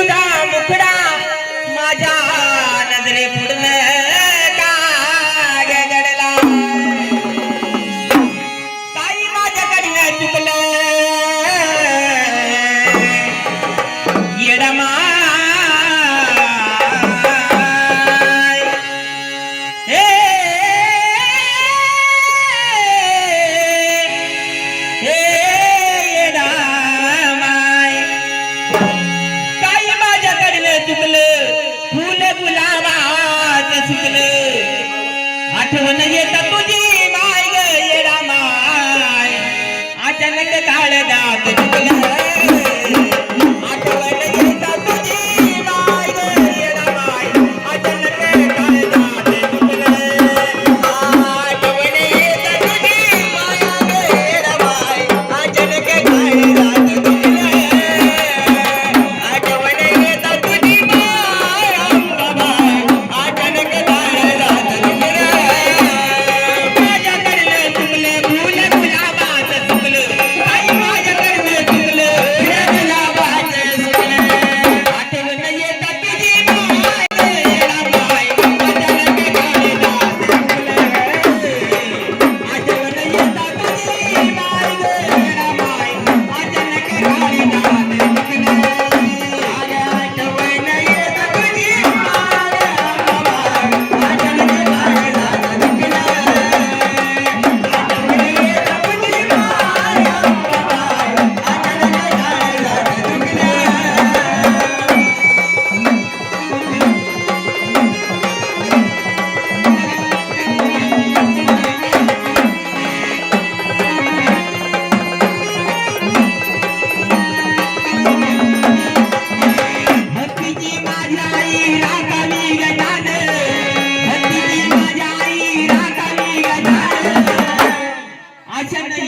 to die. आठवण येत तुझी माय ग येडा माय अचानक काळ दात